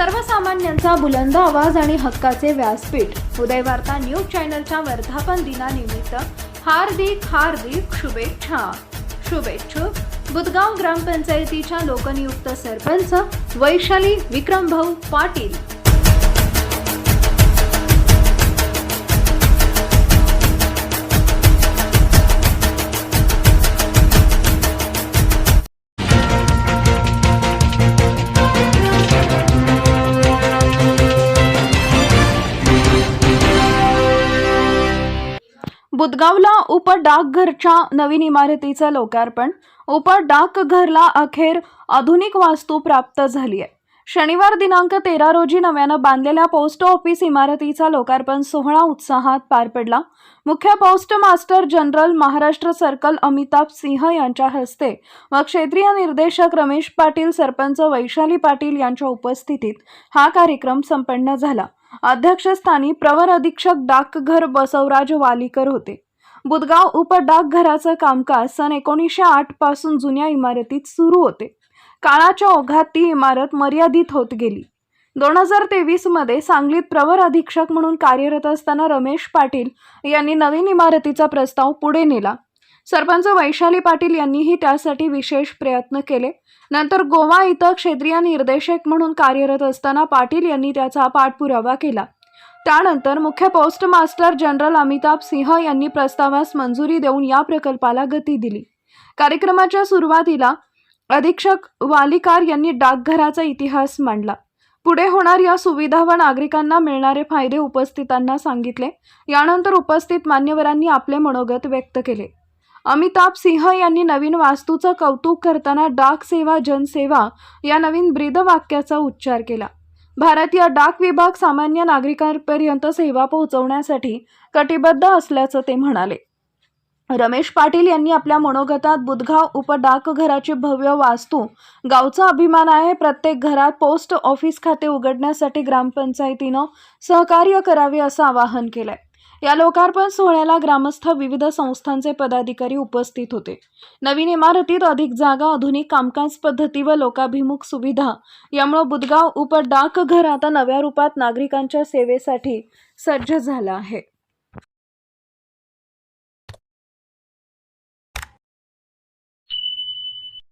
सर्वसामान्यांचा बुलंद आवाज आणि हक्काचे व्यासपीठ. उदयवार्ता न्यूज चॅनलच्या वर्धापन दिनानिमित्त हार्दिक हार्दिक शुभेच्छा. शुभेच्छुक बुदगाव ग्रामपंचायतीच्या लोकनियुक्त सरपंच वैशाली विक्रमभाऊ पाटील. बुदगावला उप डाकघरच्या नवीन इमारतीचं लोकार्पण. उप डाकघरला अखेर आधुनिक वास्तू प्राप्त झाली आहे. शनिवार दिनांक तेरा रोजी नव्यानं बांधलेल्या पोस्ट ऑफिस इमारतीचा लोकार्पण सोहळा उत्साहात पार पडला. मुख्य postmaster general Maharashtra circle Amitabh Singh यांच्या हस्ते व क्षेत्रीय निर्देशक रमेश पाटील सरपंच वैशाली पाटील यांच्या उपस्थितीत हा कार्यक्रम संपन्न झाला. अध्यक्षस्थानी प्रवर अधीक्षक डाकघर बसवराज वालीकर होते. बुदगाव उप डाकघराचं कामकाज सन एकोणीसशे आठपासून जुन्या इमारतीत सुरू होते. काळाच्या ओघात ती इमारत मर्यादित होत गेली. दोन हजार तेवीसमध्ये सांगलीत प्रवर अधीक्षक म्हणून कार्यरत असताना रमेश पाटील यांनी नवीन इमारतीचा प्रस्ताव पुढे नेला. सरपंच वैशाली पाटील यांनीही त्यासाठी विशेष प्रयत्न केले. नंतर गोवा इथं क्षेत्रीय निर्देशक म्हणून कार्यरत असताना पाटील यांनी त्याचा पाठपुरावा केला. त्यानंतर मुख्य post master general Amitabh Singh यांनी प्रस्तावास मंजुरी देऊन या प्रकल्पाला गती दिली. कार्यक्रमाच्या सुरुवातीला अधीक्षक वालिकार यांनी डाकघराचा इतिहास मांडला. पुढे होणार या सुविधा व नागरिकांना मिळणारे फायदे उपस्थितांना सांगितले. यानंतर उपस्थित मान्यवरांनी आपले मनोगत व्यक्त केले. अमिताभ सिंह यांनी नवीन वास्तूचं कौतुक करताना डाक सेवा जनसेवा या नवीन ब्रीदवाक्याचा उच्चार केला. भारतीय डाक विभाग सामान्य नागरिकांपर्यंत सेवा पोहोचवण्यासाठी कटिबद्ध असल्याचं ते म्हणाले. रमेश पाटील यांनी आपल्या मनोगतात बुधगाव उपडाकघराची भव्य वास्तू गावचा अभिमान आहे प्रत्येक घरात पोस्ट ऑफिस खाते उघडण्यासाठी ग्रामपंचायतीनं सहकार्य करावे असं आवाहन केलंय. या लोकार्पण सोहळ्याला ग्रामस्थ विविध संस्थांचे पदाधिकारी उपस्थित होते. नवीन इमारतीत अधिक जागा आधुनिक कामकाज पद्धती व लोकाभिमुख सुविधा यामुळे बुदगाव उप डाकघर आता नव्या रूपात नागरिकांच्या सेवेसाठी सज्ज झाला आहे.